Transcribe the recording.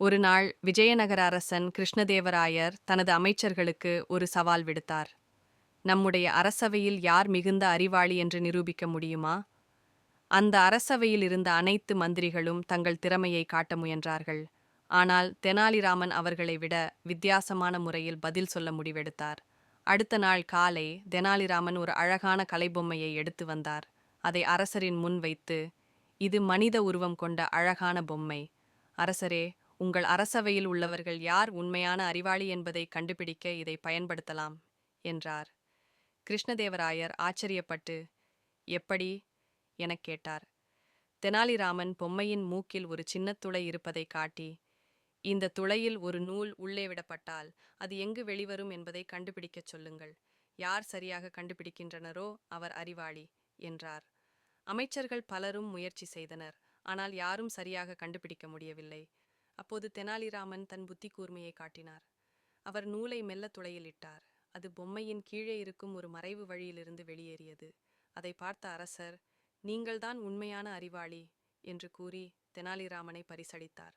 ஒரு நாள் விஜயநகர அரசன் கிருஷ்ணதேவராயர் தனது அமைச்சர்களுக்கு ஒரு சவால் விடுத்தார். நம்முடைய அரசவையில் யார் மிகுந்த அறிவாளி என்று நிரூபிக்க முடியுமா? அந்த அரசவையில் இருந்த அனைத்து மந்திரிகளும் தங்கள் திறமையை காட்ட முயன்றார்கள். ஆனால் தெனாலிராமன் அவர்களை விட வித்தியாசமான முறையில் பதில் சொல்ல முடிவெடுத்தார். அடுத்த நாள் காலை தெனாலிராமன் ஒரு அழகான கலைபொம்மையை எடுத்து வந்தார். அதை அரசரின் முன் வைத்து இது மனித உருவம் கொண்ட அழகான பொம்மை. அரசரே உங்கள் அரசவையில் உள்ளவர்கள் யார்? உண்மையான அறிவாளி என்பதை கண்டுபிடிக்க இதை பயன்படுத்தலாம் என்றார். கிருஷ்ணதேவராயர் ஆச்சரியப்பட்டு எப்படி? எனக் கேட்டார். தெனாலிராமன் பொம்மையின் மூக்கில் ஒரு சின்ன துளை இருப்பதை காட்டி இந்த துளையில் ஒரு நூல் உள்ளே விடப்பட்டால் அது எங்கு வெளிவரும் என்பதை கண்டுபிடிக்கச் சொல்லுங்கள். யார் சரியாக கண்டுபிடிக்கின்றனரோ அவர் அறிவாளி என்றார். அமைச்சர்கள் பலரும் முயற்சி செய்தனர் ஆனால் யாரும் சரியாக கண்டுபிடிக்க முடியவில்லை. அப்போது தெனாலிராமன் தன் புத்தி கூர்மையை காட்டினார். அவர் நூலை மெல்ல துளையிலிட்டார். அது பொம்மையின் கீழே இருக்கும் ஒரு மறைவு வழியிலிருந்து வெளியேறியது. அதை பார்த்த அரசர் நீங்கள்தான் உண்மையான அறிவாளி என்று கூறி தெனாலிராமனை பரிசளித்தார்.